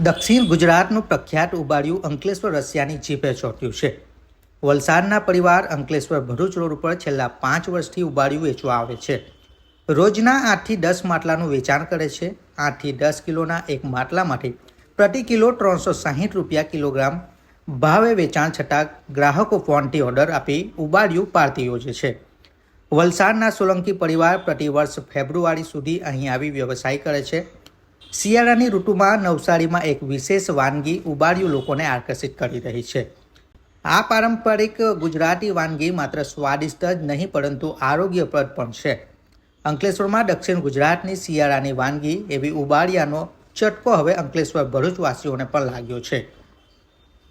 દક્ષિણ ગુજરાતનું પ્રખ્યાત ઉબાડિયું અંકલેશ્વર રસિયાની જીભે ચોટ્યું છે. વલસાડના પરિવાર અંકલેશ્વર ભરૂચ રોડ ઉપર છેલ્લા પાંચ વર્ષથી ઉબાડિયું વેચવા આવે છે. રોજના આઠથી દસ માટલાનું વેચાણ કરે છે. આઠથી દસ કિલોના એક માટલા માટે પ્રતિ કિલો ત્રણસો સાહીઠ રૂપિયા કિલોગ્રામ ભાવે વેચાણ છતાં ગ્રાહકો ફોનથી ઓર્ડર આપી ઉબાડિયું પાર્ટી યોજે છે. વલસાડના સોલંકી પરિવાર પ્રતિવર્ષ ફેબ્રુઆરી સુધી અહીં આવી વ્યવસાય કરે છે. શિયાળાની ઋતુમાં નવસારીમાં એક વિશેષ વાનગી ઉબાડિયું લોકોને આકર્ષિત કરી રહી છે. આ પારંપરિક ગુજરાતી વાનગી માત્ર સ્વાદિષ્ટ જ નહીં, પરંતુ આરોગ્યપ્રદ પણ છે. અંકલેશ્વરમાં દક્ષિણ ગુજરાતની શિયાળાની વાનગી એવી ઉબાડિયાનો ચટકો હવે અંકલેશ્વર ભરૂચવાસીઓને પણ લાગ્યો છે.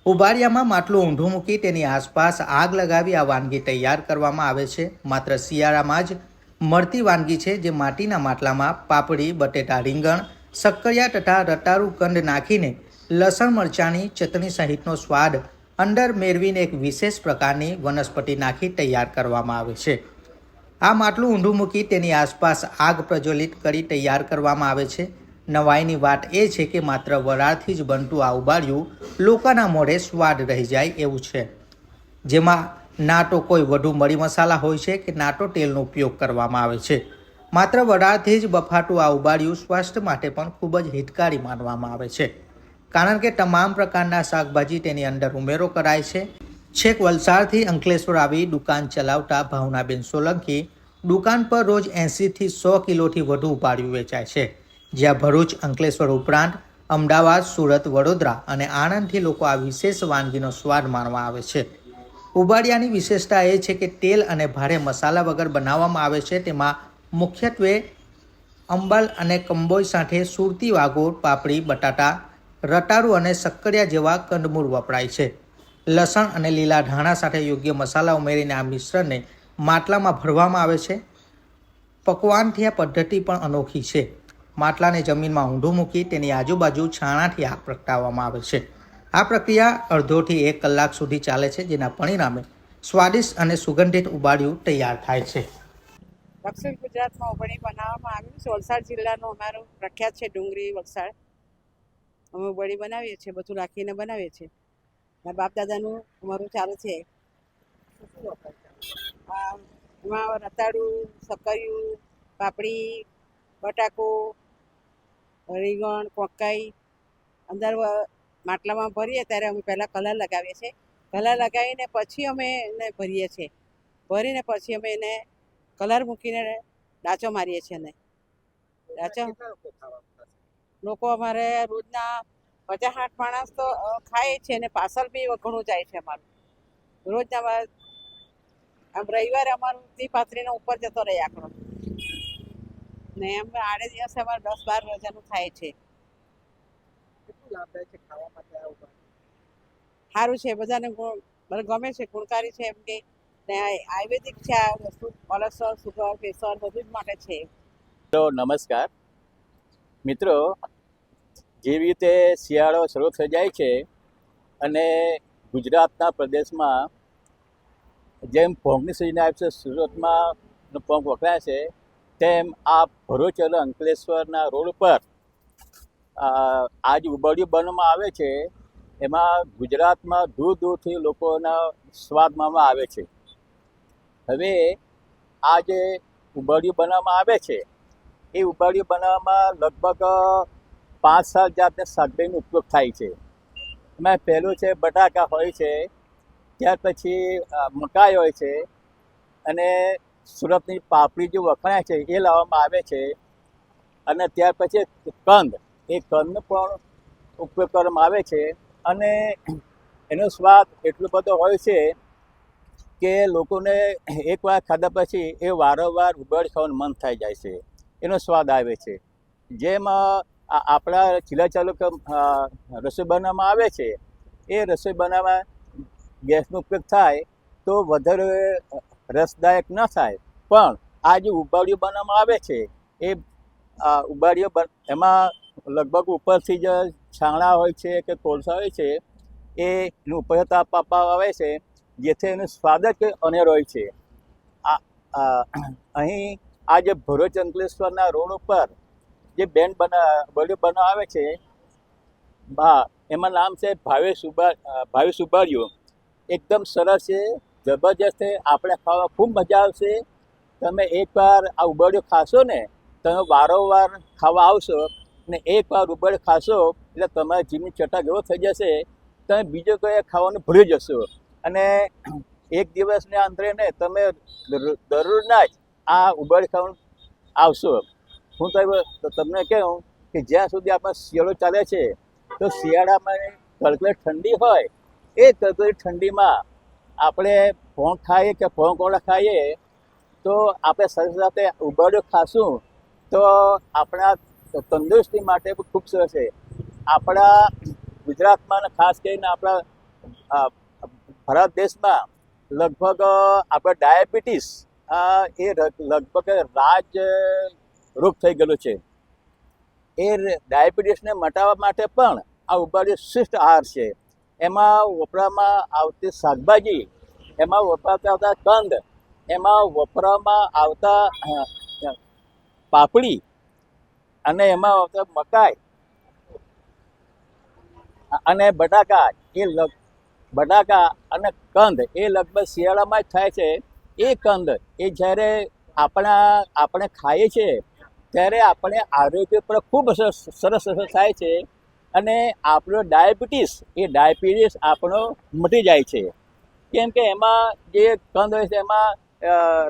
ઉબાડિયામાં માટલું ઊંધું મૂકી તેની આસપાસ આગ લગાવી આ વાનગી તૈયાર કરવામાં આવે છે. માત્ર શિયાળામાં જ મળતી વાનગી છે, જે માટીના માટલામાં પાપડી, બટેટા રીંગણ શક્કરિયા તથા રતારું કંદ નાખીને લસણ મરચાંની ચટણી સહિતનો સ્વાદ અંદર મેળવીને એક વિશેષ પ્રકારની વનસ્પતિ નાખી તૈયાર કરવામાં આવે છે. આ માટલું ઊંધું મૂકી તેની આસપાસ આગ પ્રજ્વલિત કરી તૈયાર કરવામાં આવે છે. નવાઈની વાત એ છે કે માત્ર વરાળથી જ બનતું આ ઉબાળ્યું લોકોના મોઢે સ્વાદ રહી જાય એવું છે. જેમાં ના તો કોઈ વધુ મરી મસાલા હોય છે કે ના તો તેલનો ઉપયોગ કરવામાં આવે છે. માત્ર વરાળથી જ બફાટું આ ઉબાળ્યું સ્વાસ્થ્ય માટે પણ ખૂબ જ હિતકારી માનવામાં આવે છે. કારણ કે તમામ પ્રકારના શાકભાજી તેની અંદર ઉમેરો કરાય છે. છેક વલસાડથી અંકલેશ્વર આવી દુકાન ચલાવતા ભાવનાબેન સોલંકી દુકાન પર રોજ એંશીથી સો કિલોથી વધુ ઉબાડિયું વેચાય છે. જ્યાં ભરૂચ, અંકલેશ્વર ઉપરાંત અમદાવાદ, સુરત, વડોદરા અને આણંદથી લોકો આ વિશેષ વાનગીનો સ્વાદ માણવા આવે છે. ઉબાડિયાની વિશેષતા એ છે કે તેલ અને ભારે મસાલા વગર બનાવવામાં આવે છે. તેમાં મુખ્યત્વે અંબલ અને કંબોય સાથે સુરતી વાગોળ, પાપડી, બટાટા, રટારું અને શક્કરિયા જેવા કંદમૂળ વપરાય છે. લસણ અને લીલા ધાણા સાથે યોગ્ય મસાલા ઉમેરીને આ મિશ્રણને માટલામાં ભરવામાં આવે છે. પકવાનથી આ પદ્ધતિ પણ અનોખી છે. માટલાને જમીનમાં ઊંધું મૂકી તેની આજુબાજુ છાણાથી આગ પ્રગટાવવામાં આવે છે. આ પ્રક્રિયા અડધોથી એક કલાક સુધી ચાલે છે, જેના પરિણામે સ્વાદિષ્ટ અને સુગંધિત ઉબાડિયું તૈયાર થાય છે. દક્ષિણ ગુજરાતમાં ઉભણી બનાવવામાં આવ્યું છે. વલસાડ જિલ્લાનો અમારો પ્રખ્યાત છે ડુંગળી વલસાડ. અમે ઉભણી બનાવીએ છીએ, બધું રાખીને બનાવીએ છીએ. મારા બાપ દાદાનું અમારું ચાલુ છે. એમાં રતાળું સક્કરિયું પાપડી, બટાકો, રીંગણ, કોકાઈ અંદર માટલામાં ભરીએ ત્યારે અમે પહેલાં કલર લગાવીએ છીએ. કલર લગાવીને પછી અમે એને ભરીએ છીએ. ભરીને પછી અમે એને કલર મૂકીને ડાચો મારીએ છીએ ને. ડાચો લોકો અમારે રોજના પચાસ આઠ માણસ તો ખાય છે ને પાર્સલ બી ઘણું જાય છે અમારું. રોજના અમારે આમ રવિવારે અમારું તી પાંત્રીનો ઉપર જતો રહે આંકડો. ને એમ આડે દિવસે અમારે દસ બાર રજાનું થાય છે સારું છે બધાને ગમે છે ગુણકારી છે એમ કે ને આયુર્વેદિક છે કોલેસ્ટ્રોલ, સુગર, પ્રેશર બધું જ માટે છે. તો નમસ્કાર. મિત્રો, જેવી રીતે શિયાળો શરૂ થઈ જાય છે અને ગુજરાતના પ્રદેશમાં જેમ પોંગની સિઝન આવે છે, સુરતમાં પોંગ વખણાય છે, તેમ આ ભરૂચ અને અંકલેશ્વરના રોડ પર આ આ જે ઉબડિયું બનવામાં આવે છે, એમાં ગુજરાતમાં દૂર દૂરથી લોકોના સ્વાદ માણવા આવે છે. હવે આ જે ઉંબાડિયું બનાવવામાં આવે છે, એ ઉંબાડિયું બનાવવામાં લગભગ પાંચ સાત જાતના શાકભાજીનો ઉપયોગ થાય છે. એમાં પહેલું છે બટાકા હોય છે, ત્યાર પછી મકાઈ હોય છે, અને સુરતની પાપડી જે વખણાય છે એ લાવવામાં આવે છે, અને ત્યાર પછી કંદ, એ કંદનો પણ ઉપયોગ કરવામાં આવે છે, અને એનો સ્વાદ એટલો બધો હોય છે કે લોકોને એકવાર ખાધા પછી એ વારંવાર ઉબાડી ખાવાનું મન થઈ જાય છે. એનો સ્વાદ આવે છે. જેમ આપણા ચીલા ચાલુ રસોઈ બનાવવામાં આવે છે. એ રસોઈ બનાવવા ગેસનો ઉપયોગ થાય તો વધારે રસદાયક ન થાય. પણ આ જે ઉબાડિયું બનાવવામાં આવે છે, એ ઉબાડિયો એમાં લગભગ ઉપરથી જે છાણા હોય છે કે કોલસા હોય છે, એનું ઉપયોગ આપવામાં આવે છે. જેથી એનો સ્વાદ જ કંઈ અનેરો છે. આ અહીં આ જે ભરૂચ અંકલેશ્વરના રોડ ઉપર જે બેન્ડ બના બળી બનાવે છે હા એમાં નામ છે ભાવેશ ઉબા ભાવે ઉબાડિયું એકદમ સરસ છે, જબરજસ્ત છે, આપણે ખાવા ખૂબ મજા આવશે. તમે એકવાર આ ઉબાડિયું ખાશો ને, તમે વારંવાર ખાવા આવશો ને એકવાર ઉબાડિયું ખાશો એટલે તમારા જીવની ચટાક એવો થઈ જશે, તમે બીજો કોઈ ખાવાનું ભૂલી જશો. અને એક દિવસના અંતરે ને તમે દર- દરરોજના જ આ ઉબાડિયું ખાવાનું આવશો હું તો તમને કહું કે જ્યાં સુધી આપણે શિયાળો ચાલે છે, તો શિયાળામાં કડકડ ઠંડી હોય, એ કડકડ ઠંડીમાં આપણે ભોંગ ખાઈએ કે ભોંગ કોળા ખાઈએ, તો આપણે સાથે સાથે ઉબાડ્યો ખાશું, તો આપણા તંદુરસ્તી માટે ખૂબ સરસ છે. આપણા ગુજરાતમાં ખાસ કરીને આપણા ભારત દેશમાં લગભગ આપણે ડાયાબિટીસ એ લગભગ રાજ રોગ થઈ ગયેલો છે. એ ડાયાબિટીસને મટાવવા માટે પણ આ ઉબાડિયું શ્રેષ્ઠ આહાર છે. એમાં વપરામાં આવતી શાકભાજી, એમાં વપરાતા આવતા કંદ, એમાં વપરામાં આવતા પાપડી અને એમાં આવતા મકાઈ અને બટાકા, એ લગ બટાકા અને કંદ, એ લગભગ શિયાળામાં જ થાય છે. એ કંદ, એ જ્યારે આપણા, આપણે ખાઈએ છીએ, ત્યારે આપણે આરોગ્ય પર ખૂબ સરસ અસર થાય છે અને આપણો ડાયાબિટીસ, એ ડાયાબિટીસ આપણો મટી જાય છે. કેમ કે એમાં જે કંદ હોય છે, એમાં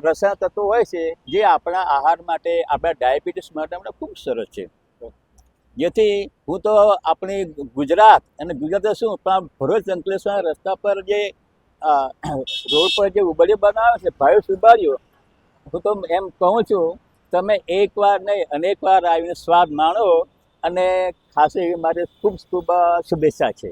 રસાયણ તત્વો હોય છે, જે આપણા આહાર માટે, આપણા ડાયાબિટીસ માટે ખૂબ સરસ છે. જેથી હું તો આપણી ગુજરાત અને ગુજરાત શું, પણ ભરૂચ, અંકલેશ્વર રસ્તા પર જે રોડ પર જે ઉબડિયું બનાવે છે ભાઈ સુબારીઓ, હું તો એમ કહું છું, તમે એકવાર નહીં અનેકવાર આવીને સ્વાદ માણો અને ખાસ એવી મારી ખૂબ ખૂબ શુભેચ્છા છે.